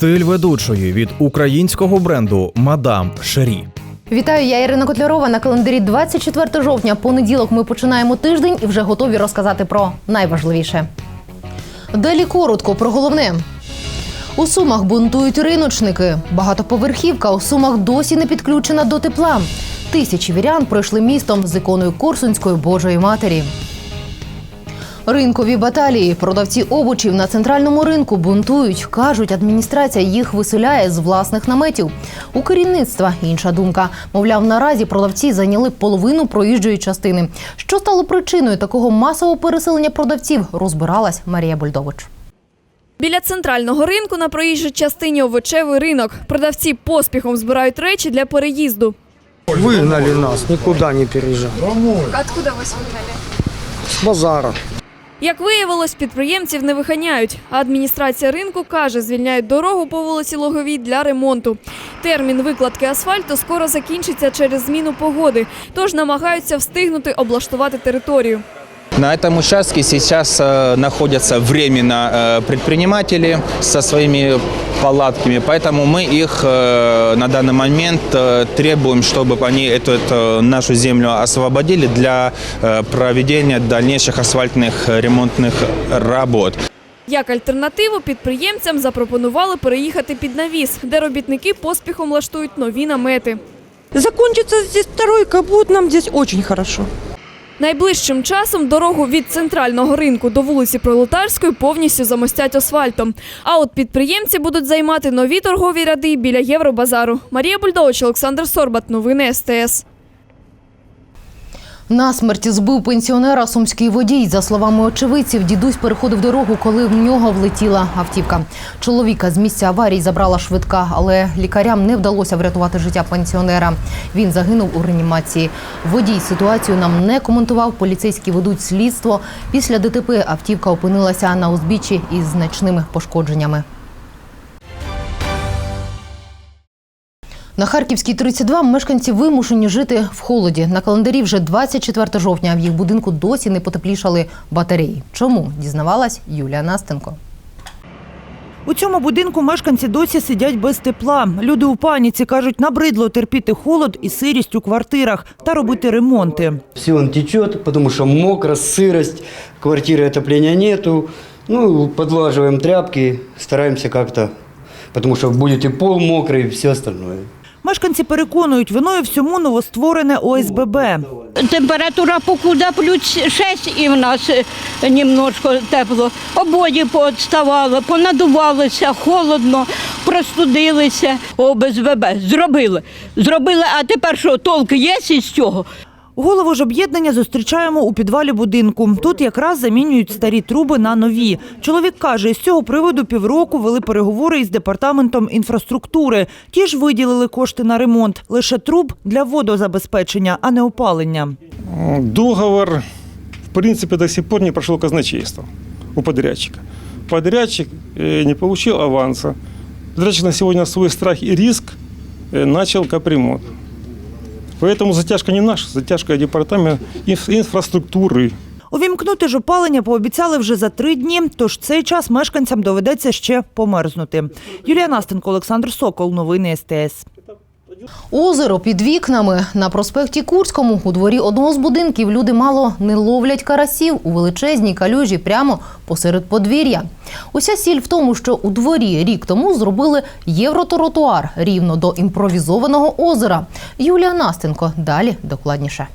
Стиль ведучої від українського бренду Мадам Шері. Вітаю, я Ірина Котлярова. На календарі 24 жовтня. Понеділок ми починаємо тиждень і вже готові розказати про найважливіше. Далі коротко про головне. У Сумах бунтують риночники. Багатоповерхівка у Сумах досі не підключена до тепла. Тисячі вірян пройшли містом з іконою Корсунської Божої Матері. Ринкові баталії. Продавці овочів на центральному ринку бунтують. Кажуть, адміністрація їх виселяє з власних наметів. У керівництва інша думка. Мовляв, наразі продавці зайняли половину проїжджої частини. Що стало причиною такого масового переселення продавців, розбиралась Марія Бульдович. Біля центрального ринку на проїжджій частині овочевий ринок. Продавці поспіхом збирають речі для переїзду. Выгнали нас, никуда не переезжали. Откуда вас вигнали? С базара. Як виявилось, підприємців не виханяють. А адміністрація ринку каже, звільняють дорогу по вулиці Логовій для ремонту. Термін викладки асфальту скоро закінчиться через зміну погоди, тож намагаються встигнути облаштувати територію. На этом участке сейчас э, находятся временно э, предприниматели со своими палатками, поэтому мы их э, на данный момент э, требуем, чтобы они эту, эту нашу землю освободили для э, проведения дальнейших асфальтных э, ремонтных работ. Як альтернативу підприємцям запропонували переїхати під навіс, де робітники поспіхом влаштують нові намети. Закончится здесь второй капут, нам здесь очень хорошо. Найближчим часом дорогу від центрального ринку до вулиці Пролетарської повністю замостять асфальтом. А от підприємці будуть займати нові торгові ряди біля Євробазару. Марія Бульдович, Олександр Сорбат. Новини СТС. Насмерть збив пенсіонера сумський водій. За словами очевидців, дідусь переходив дорогу, коли в нього влетіла автівка. Чоловіка з місця аварії забрала швидка, але лікарям не вдалося врятувати життя пенсіонера. Він загинув у реанімації. Водій ситуацію нам не коментував. Поліцейські ведуть слідство. Після ДТП автівка опинилася на узбіччі із значними пошкодженнями. На Харківській 32 мешканці вимушені жити в холоді. На календарі вже 24 жовтня. В їх будинку досі не потеплішали батареї. Чому дізнавалась Юлія Настенко? У цьому будинку мешканці досі сидять без тепла. Люди у паніці кажуть, набридло терпіти холод і сирість у квартирах та робити ремонти. Все он течет, потому что мокро, сырость, квартиры отопления нету. Ну, подлаживаем тряпки, стараемся как-то, потому что будет и пол мокрый, и все остальное. Мешканці переконують, виною всьому новостворене ОСББ. Температура покуда плюс 6 і в нас е, немножко тепло. Ободі поотставали, понадувалися, холодно, простудилися. ОСББ зробили. Зробили, а тепер що, толк є із цього? Голову ж об'єднання зустрічаємо у підвалі будинку. Тут якраз замінюють старі труби на нові. Чоловік каже, з цього приводу півроку вели переговори із департаментом інфраструктури. Ті ж виділили кошти на ремонт. Лише труб для водозабезпечення, а не опалення. Договор, в принципе, до сих пор не прошел казначейство у подрядчика. Подрядчик э, не получил аванса. Подрядчик на сегодня свой страх и риск э, начал капремонт. Поэтому затяжка не наша, затяжка департамента инфраструктуры. Увімкнути ж опалення пообіцяли вже за три дні, тож цей час мешканцям доведеться ще померзнути. Юлія Настенко, Олександр Сокол. Новини СТС. Озеро під вікнами на проспекті Курському у дворі одного з будинків люди мало не ловлять карасів у величезній калюжі прямо посеред подвір'я. Уся сіль в тому, що у дворі рік тому зробили євротротуар рівно до імпровізованого озера. Юлія Настенко далі докладніше.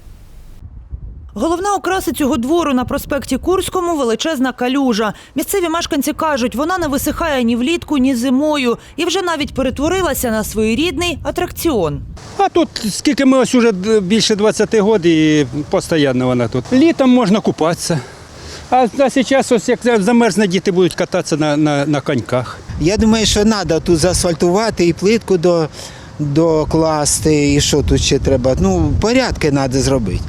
Головна окраса цього двору на проспекті Курському величезна калюжа. Місцеві мешканці кажуть, вона не висихає ні влітку, ні зимою, і вже навіть перетворилася на своєрідний атракціон. А тут скільки ми ось уже більше 20 років і постійно вона тут. Літом можна купатися. А, а зараз, ось як замерзне, діти будуть кататися на, на, на коньках. Я думаю, що треба тут заасфальтувати і плитку до, докласти, і що тут ще треба. Ну, порядки треба зробити.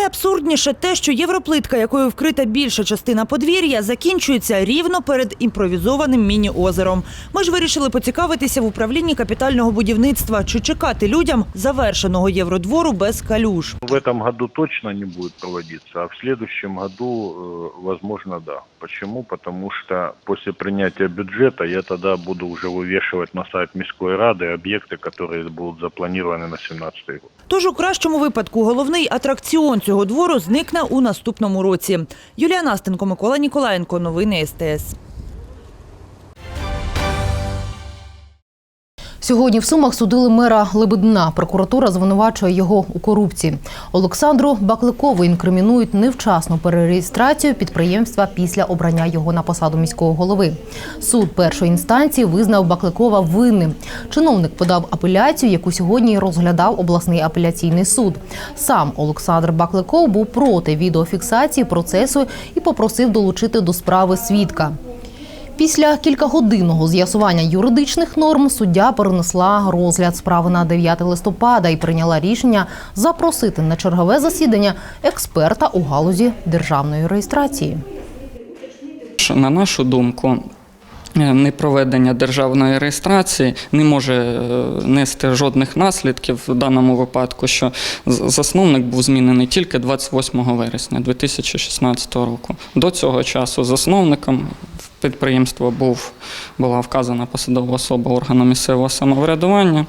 На Найабсурдніше те, що європлитка, якою вкрита більша частина подвір'я, закінчується рівно перед імпровізованим міні-озером. Ми ж вирішили поцікавитися в управлінні капітального будівництва, чи чекати людям завершеного євродвору без калюж. В этом году точно не будет проводиться, а в следующем году, э, возможно, да. Почему? Потому что после принятия бюджета я тогда буду уже вывешивать на сайт Мирской Рады объекты, которые будут запланированы на 2017 год. Тож у кращому випадку головний атракціон цього двору зникне у наступному році. Юлія Настенко, Микола Ніколаєнко. Новини СТС. Сьогодні в Сумах судили мера Лебедина. Прокуратура звинувачує його у корупції. Олександру Бакликову інкримінують невчасну перереєстрацію підприємства після обрання його на посаду міського голови. Суд першої інстанції визнав Бакликова винним. Чиновник подав апеляцію, яку сьогодні розглядав обласний апеляційний суд. Сам Олександр Бакликов був проти відеофіксації процесу і попросив долучити до справи свідка. Після кількагодинного з'ясування юридичних норм суддя перенесла розгляд справи на 9 листопада і прийняла рішення запросити на чергове засідання експерта у галузі державної реєстрації. На нашу думку, е, непроведення державної реєстрації не може е, нести жодних наслідків в даному випадку, що засновник був змінений тільки 28 вересня 2016 року. До цього часу засновником підприємства був, була вказана посадова особа органу місцевого самоврядування,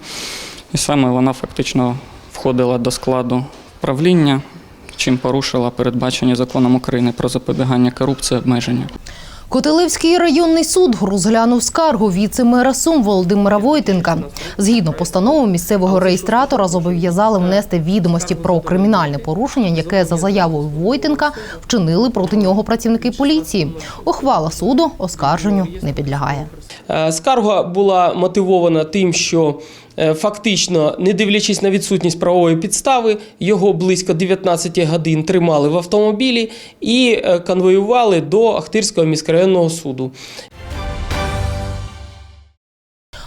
і саме вона фактично входила до складу правління, чим порушила передбачені законом України про запобігання корупції обмеження. Котелевський районний суд розглянув скаргу віце-мера Сум Володимира Войтенка. Згідно постанови місцевого реєстратора зобов'язали внести відомості про кримінальне порушення, яке за заявою Войтенка вчинили проти нього працівники поліції. Ухвала суду оскарженню не підлягає. Е, Скарга була мотивована тим, що фактично, не дивлячись на відсутність правової підстави, його близько 19 годин тримали в автомобілі і е, конвоювали до Ахтирського міськрайонного суду.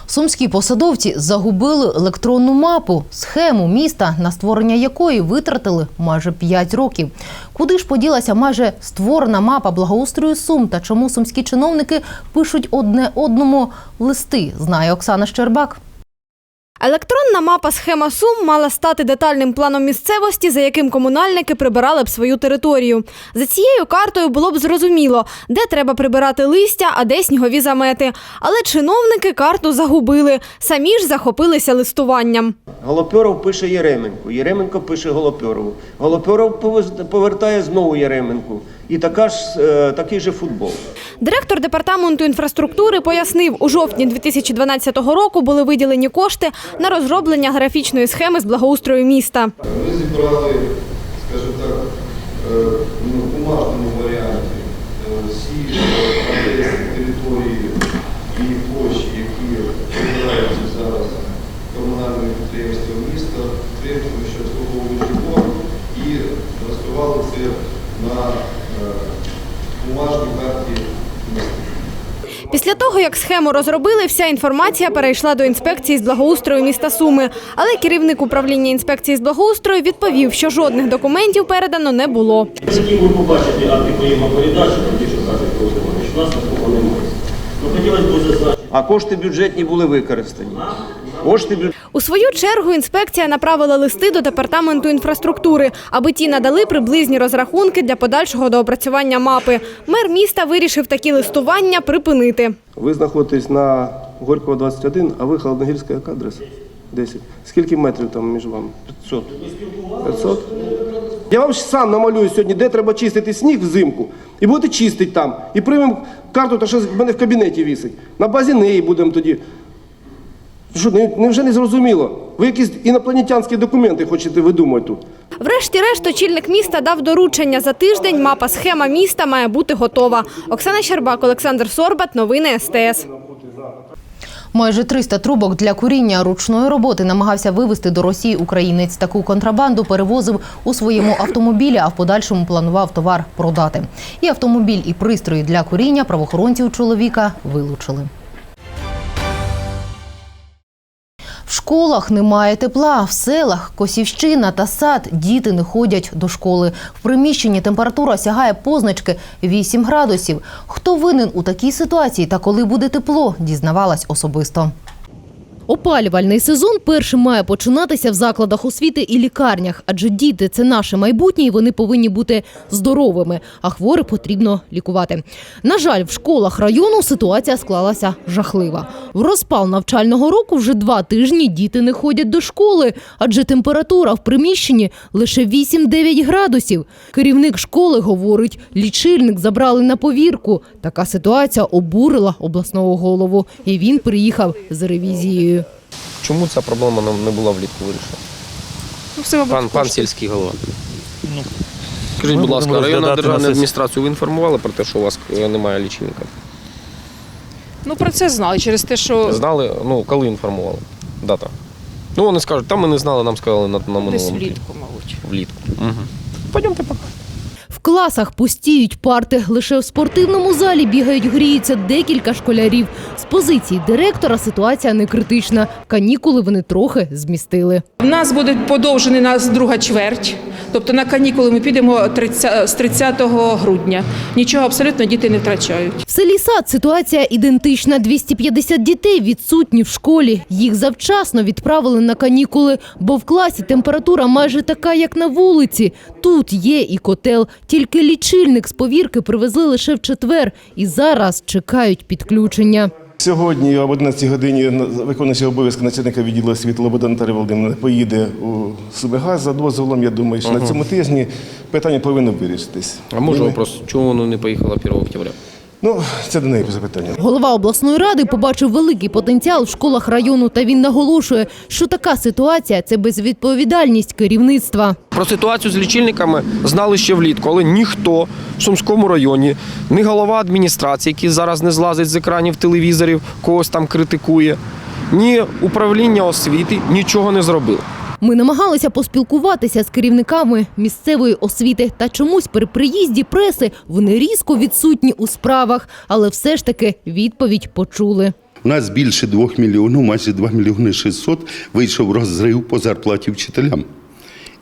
Сумські посадовці загубили електронну мапу, схему міста, на створення якої витратили майже 5 років. Куди ж поділася майже створена мапа благоустрою Сум та чому сумські чиновники пишуть одне одному листи, знає Оксана Щербак. Електронна мапа схема Сум мала стати детальним планом місцевості, за яким комунальники прибирали б свою територію. За цією картою було б зрозуміло, де треба прибирати листя, а де снігові замети. Але чиновники карту загубили, самі ж захопилися листуванням. Голопьоров пише Єременку, Єременко пише Голопьорову. Голопьоров повертає знову Єременку. І така ж, е, такий же футбол. Директор департаменту інфраструктури пояснив, у жовтні 2012 року були виділені кошти на розроблення графічної схеми з благоустрою міста. Ми зібрали, скажімо так, е, ну, в бумажному варіанті е, всі е, адреси території і площі, які прибираються зараз комунальними підприємствами міста, підприємствами, що обслуговують житло, і розкривали це на е, бумажній карті. Після того, як схему розробили, вся інформація перейшла до інспекції з благоустрою міста Суми. Але керівник управління інспекції з благоустрою відповів, що жодних документів передано не було. Які ви побачите акти прийому передачі, що нас такого немає. Ну, хотілося б зазначити. А кошти бюджетні були використані. Кошти. У свою чергу інспекція направила листи до департаменту інфраструктури, аби ті надали приблизні розрахунки для подальшого доопрацювання мапи. Мер міста вирішив такі листування припинити. Ви знаходитесь на Горького 21, а ви Холодногірська яка адреса? 10. Скільки метрів там між вами? 500. 500? Я вам сам намалюю сьогодні, де треба чистити сніг взимку. І будете чистити там. І приймемо карту, та що в мене в кабінеті вісить. На базі неї будемо тоді. Що, не- невже не зрозуміло? Ви якісь інопланетянські документи хочете видумати тут? Врешті-решт, очільник міста дав доручення за тиждень. Мапа схема міста має бути готова. Оксана Щербак, Олександр Сорбат. Новини СТС. Майже 300 трубок для куріння ручної роботи намагався вивезти до Росії українець. Таку контрабанду перевозив у своєму автомобілі, а в подальшому планував товар продати. І автомобіль, і пристрої для куріння правоохоронців чоловіка вилучили. Школах немає тепла. В селах Косівщина та сад діти не ходять до школи. В приміщенні температура сягає позначки 8 градусів. Хто винен у такій ситуації та коли буде тепло, дізнавалась особисто. Опалювальний сезон першим має починатися в закладах освіти і лікарнях, адже діти це наше майбутнє, і вони повинні бути здоровими, а хворих потрібно лікувати. На жаль, в школах району ситуація склалася жахлива. В розпал навчального року вже два тижні діти не ходять до школи, адже температура в приміщенні лише 8-9 градусів. Керівник школи говорить, лічильник забрали на повірку. Така ситуація обурила обласного голову, і він приїхав з ревізією. Чому ця проблема нам не була влітку вирішена? Пан, пан сільський голова. Скажіть, будь ласка, районна державна адміністрацію ви інформували про те, що у вас е, немає лічильника? Ну про це знали через те, що Знали? Ну, коли інформували? Дата. Ну, вони скажуть, там ми не знали, нам сказали на, на минулому. десь влітку, мабуть. Влітку. Угу. Пойдемте пока. Класах пустіють парти. Лише в спортивному залі бігають, гріються декілька школярів. З позиції директора ситуація не критична. Канікули вони трохи змістили. В нас буде подовжений нас друга чверть. Тобто на канікули ми підемо 30, з 30 грудня. Нічого абсолютно діти не втрачають. В селі Сад ситуація ідентична. 250 дітей відсутні в школі. Їх завчасно відправили на канікули, бо в класі температура майже така, як на вулиці. Тут є і котел. Тільки лічильник з повірки привезли лише в четвер. І зараз чекають підключення. Сьогодні об 11 годині виконуючий обов'язки начальника відділу освіти Лобода Наталія Володимирівна поїде у Субегаз за дозволом. Я думаю, що на цьому тижні питання повинно вирішитись. А може вопрос, чому воно не поїхало 1 октября? Ну, це до неї запитання. Голова обласної ради побачив великий потенціал в школах району, та він наголошує, що така ситуація це безвідповідальність керівництва. Про ситуацію з лічильниками знали ще влітку, але ніхто в Сумському районі, ні голова адміністрації, який зараз не злазить з екранів телевізорів, когось там критикує, ні управління освіти нічого не зробили. Ми намагалися поспілкуватися з керівниками місцевої освіти, та чомусь при приїзді преси вони різко відсутні у справах, але все ж таки відповідь почули. У нас більше 2 мільйонів, майже 2 мільйони 600 вийшов розрив по зарплаті вчителям.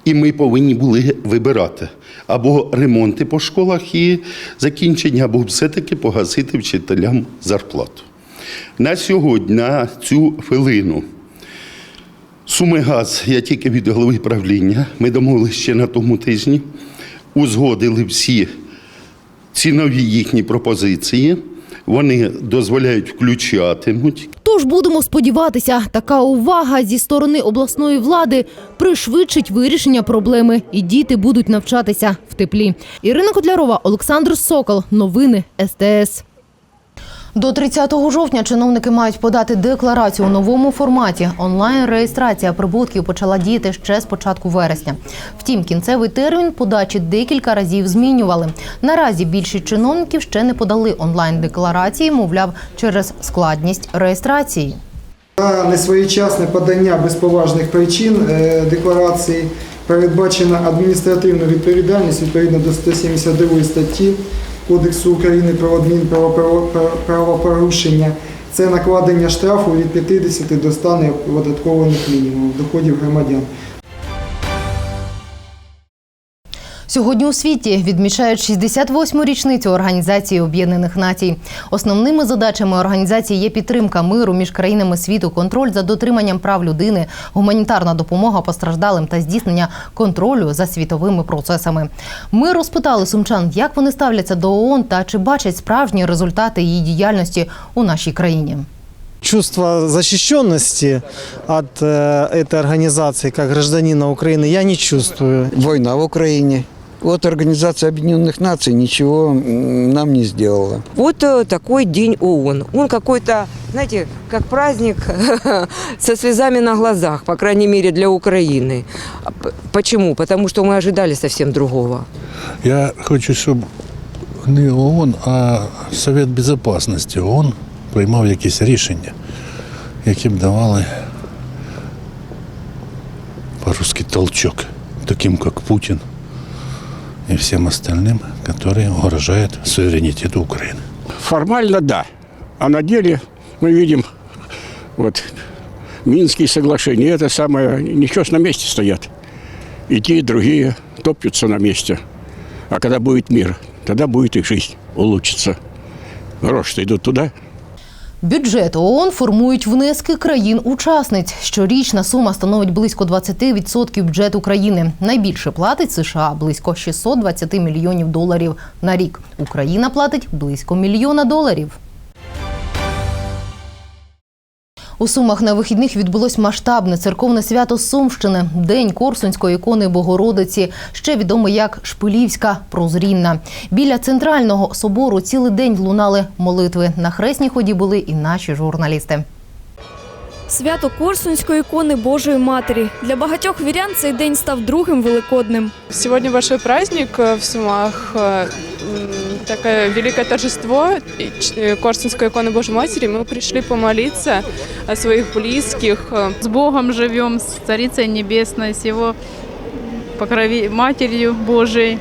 І ми повинні були вибирати або ремонти по школах і закінчення, або все-таки погасити вчителям зарплату. На сьогодні, на цю хвилину, Сумигаз, я тільки від голови правління, ми домовилися ще на тому тижні, узгодили всі цінові їхні пропозиції. Вони дозволяють включатимуть. Тож будемо сподіватися, така увага зі сторони обласної влади пришвидшить вирішення проблеми, і діти будуть навчатися в теплі. Ірина Котлярова, Олександр Сокол. Новини СТС. До 30 жовтня чиновники мають подати декларацію у новому форматі. Онлайн-реєстрація прибутків почала діяти ще з початку вересня. Втім, кінцевий термін подачі декілька разів змінювали. Наразі більшість чиновників ще не подали онлайн-декларації, мовляв, через складність реєстрації. За несвоєчасне подання без поважних причин е, декларації передбачена адміністративна відповідальність відповідно до 172 статті Кодексу України про адмінправопорушення. Це накладення штрафу від 50 до 100 неоподаткованих мінімумів доходів громадян. Сьогодні у світі відмічають 68-му річницю Організації Об'єднаних Націй. Основними задачами організації є підтримка миру між країнами світу, контроль за дотриманням прав людини, гуманітарна допомога постраждалим та здійснення контролю за світовими процесами. Ми розпитали сумчан, як вони ставляться до ООН та чи бачать справжні результати її діяльності у нашій країні. чувство защищенности от э, этой организации, как гражданина Украины, я не чувствую. Война в Украине. Вот Организация Объединенных Наций ничего м, нам не сделала. Вот э, такой день ООН. Он какой-то, знаете, как праздник со слезами на глазах, по крайней мере для Украины. А п- Почему? Потому что мы ожидали совсем другого. Я хочу, щоб не ООН, а Совет Безопасності ООН приймав якісь рішення, які б давали по-русски толчок таким, як Путін и всем остальным, которые угрожают суверенитету Украины. Формально да, а на деле мы видим вот Минские соглашения, это самое, ничего на месте стоят. И те, и другие топчутся на месте. А когда будет мир, тогда будет их жизнь улучшиться. Гроши-то идут туда. Бюджет ООН формують внески країн-учасниць. Щорічна сума становить близько 20% бюджету країни. Найбільше платить США близько 620 мільйонів доларів на рік. Україна платить близько мільйона доларів. У Сумах на вихідних відбулось масштабне церковне свято Сумщини – День Корсунської ікони Богородиці, ще відомо як Шпилівська Прозрінна. Біля центрального собору цілий день лунали молитви. На хресній ході були і наші журналісти. Свято Корсунської ікони Божої Матері. Для багатьох вірян цей день став другим великодним. Сегодня большой праздник э, в Сумах, м, такое великое торжество э, Корсунской иконы Божьей Матери. Мы пришли помолиться о своих близких. С Богом живем, с Царицей Небесной, с Его покрови... Матерью Божией.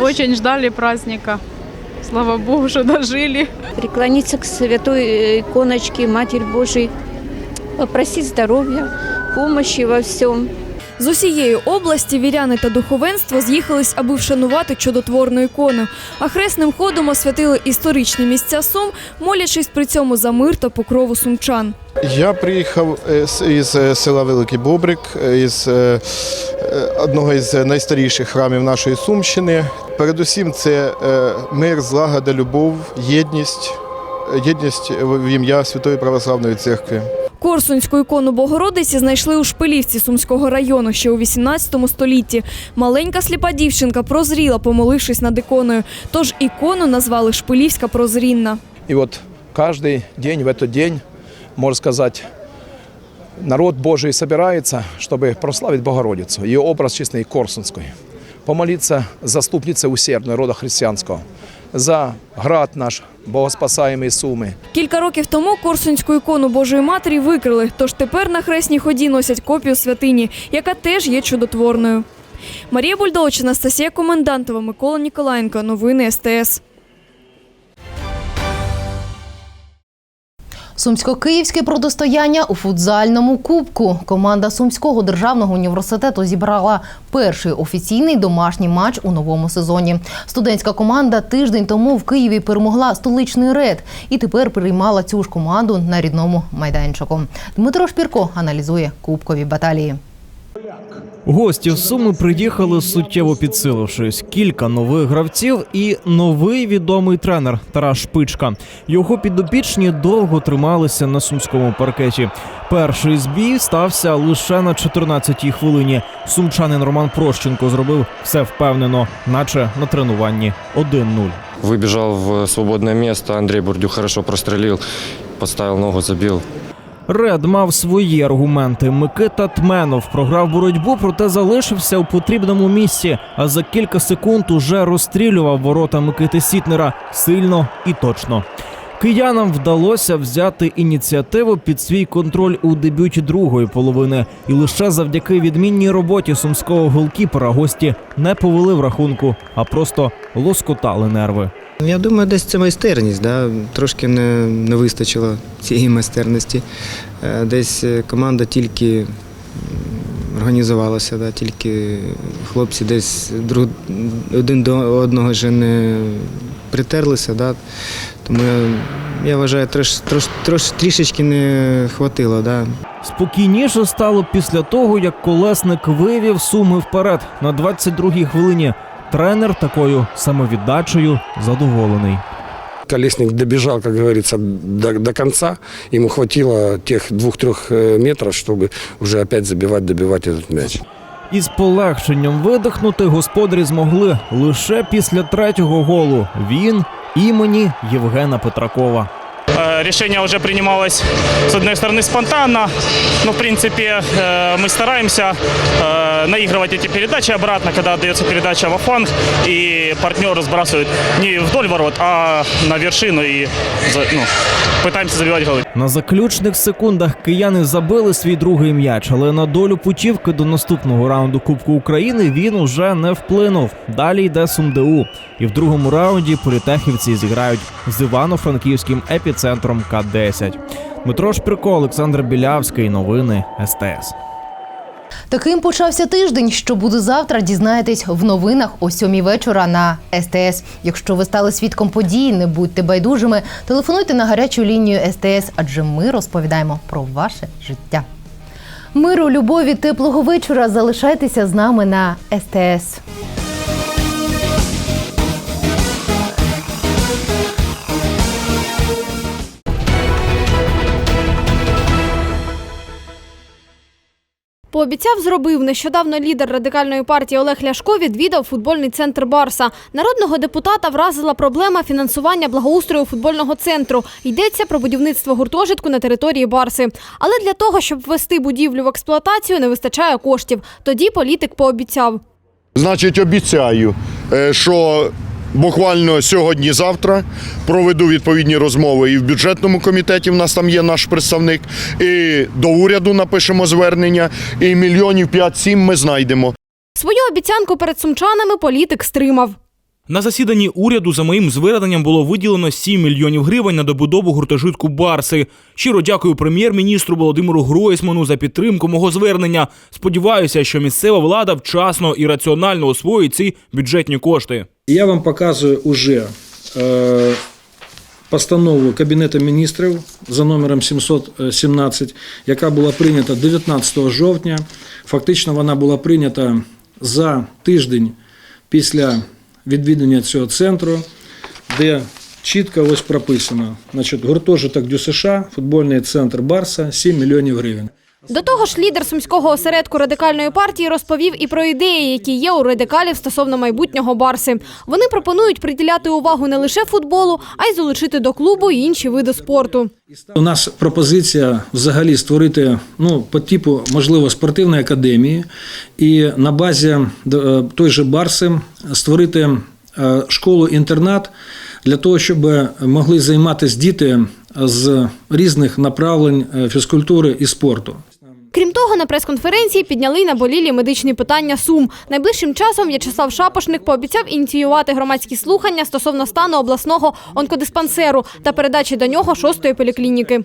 Очень ждали праздника. Слава Богу, что дожили. преклониться к святой э, иконочке Матерь Божией, попросить здоровья, помощи во всем. З усієї області віряни та духовенство з'їхались, аби вшанувати чудотворну ікону. А хресним ходом освятили історичні місця Сум, молячись при цьому за мир та покрову сумчан. Я приїхав е, із е, села Великий Бобрик, е, із одного із найстаріших храмів нашої Сумщини. Передусім, це мир, злагода, любов, єдність, єдність в ім'я Святої Православної Церкви. Корсунську ікону Богородиці знайшли у Шпилівці Сумського району ще у 18 столітті. Маленька сліпа дівчинка прозріла, помолившись над іконою. Тож ікону назвали Шпилівська прозрінна. И вот каждый день в этот день, можно сказать, народ Божий собирается, чтобы прославить Богородицу, ее образ честной Корсунской, помолиться заступнице усердной рода христианского, за град наш, богоспасаємий Суми, Кілька років тому Корсунську ікону Божої Матері викрили, тож тепер на хресній ході носять копію святині, яка теж є чудотворною. Марія Бульдович, Анастасія Комендантова, Микола Ніколаєнко. Новини СТС. Сумсько-київське протистояння у футзальному кубку. Команда Сумського державного університету зібрала перший офіційний домашній матч у новому сезоні. Студентська команда тиждень тому в Києві перемогла столичний ред і тепер приймала цю ж команду на рідному майданчику. Дмитро Шпірко аналізує кубкові баталії. Гості з Суми приїхали суттєво підсилившись. Кілька нових гравців і новий відомий тренер Тарас Шпичка. Його підопічні довго трималися на сумському паркеті. Перший збій стався лише на 14-й хвилині. Сумчанин Роман Прощенко зробив все впевнено, наче на тренуванні 1-0. Выбежал в свободное место, Андрей Бурдю хорошо прострелил, подставил ногу, забил. Ред мав свої аргументи. Микита Тменов програв боротьбу, проте залишився у потрібному місці. А за кілька секунд уже розстрілював ворота Микити Сітнера сильно і точно. Киянам вдалося взяти ініціативу під свій контроль у дебюті другої половини, і лише завдяки відмінній роботі сумського голкіпера гості не повели в рахунку, а просто лоскотали нерви. Я думаю, десь це майстерність. Да? Трошки не, не вистачило цієї майстерності. Е, Десь е, команда тільки організувалася, да? тільки хлопці десь друг, один до одного вже не притерлися. Да? Тому я, вважаю, трош, трош, трош, трішечки не хватило. Да? Спокійніше стало після того, як колесник вивів суми вперед на 22-й хвилині. Тренер такою самовіддачею задоволений. Колесник добежал, как говорится, до, до конца. Ему хватило тех двух-трех э, метров, чтобы уже опять забивать, добивать этот мяч. Із полегшенням видихнути господарі змогли лише після третього голу. Він імені Євгена Петракова. Э, Решение уже принималось, с одной стороны, спонтанно, но, в принципе, э, мы стараемся э, наигрывать эти передачи обратно, когда отдается передача во фланг, и партнер сбрасывает не вдоль ворот, а на вершину, и за- ну, пытаемся забивать голы. На заключних секундах кияни забили свій другий м'яч, але на долю путівки до наступного раунду Кубку України він уже не вплинув. Далі йде СумДУ. І в другому раунді політехівці зіграють з Івано-Франківським епіцентром К-10. Дмитро Шпірко, Олександр Білявський. Новини СТС. Таким почався тиждень. Що буде завтра, дізнаєтесь в новинах о сьомій вечора на СТС. Якщо ви стали свідком події, не будьте байдужими. Телефонуйте на гарячу лінію СТС, адже ми розповідаємо про ваше життя. Миру, любові, теплого вечора. Залишайтеся з нами на СТС. Пообіцяв, зробив нещодавно лідер радикальної партії Олег Ляшко відвідав футбольний центр Барса. Народного депутата вразила проблема фінансування благоустрою футбольного центру. Йдеться про будівництво гуртожитку на території Барси. Але для того, щоб ввести будівлю в експлуатацію, не вистачає коштів. Тоді політик пообіцяв. Значить, обіцяю, е, що буквально сьогодні-завтра проведу відповідні розмови і в бюджетному комітеті. В нас там є наш представник, і до уряду напишемо звернення, і мільйонів 5-7 ми знайдемо. Свою обіцянку перед сумчанами політик стримав. На засіданні уряду за моїм зверненням було виділено 7 мільйонів гривень на добудову гуртожитку Барси. Щиро дякую прем'єр-міністру Володимиру Гройсману за підтримку мого звернення. Сподіваюся, що місцева влада вчасно і раціонально освоїть ці бюджетні кошти. Я вам показую уже е, постанову Кабінету міністрів за номером 717, яка була прийнята 19 жовтня. Фактично вона була прийнята за тиждень після відвідання цього центру, де чітко ось прописано, значить, гуртожиток ДЮСШ, футбольний центр Барса 7 мільйонів гривень. До того ж, лідер сумського осередку радикальної партії розповів і про ідеї, які є у радикалів стосовно майбутнього Барси. Вони пропонують приділяти увагу не лише футболу, а й залучити до клубу інші види спорту. У нас пропозиція взагалі створити ну, по типу, можливо, спортивної академії і на базі е, той же Барси створити е, школу-інтернат для того, щоб могли займатися діти з різних направлень е, фізкультури і спорту. Крім того, на прес-конференції підняли й наболілі медичні питання Сум. Найближчим часом В'ячеслав Шапошник пообіцяв ініціювати громадські слухання стосовно стану обласного онкодиспансеру та передачі до нього шостої поліклініки.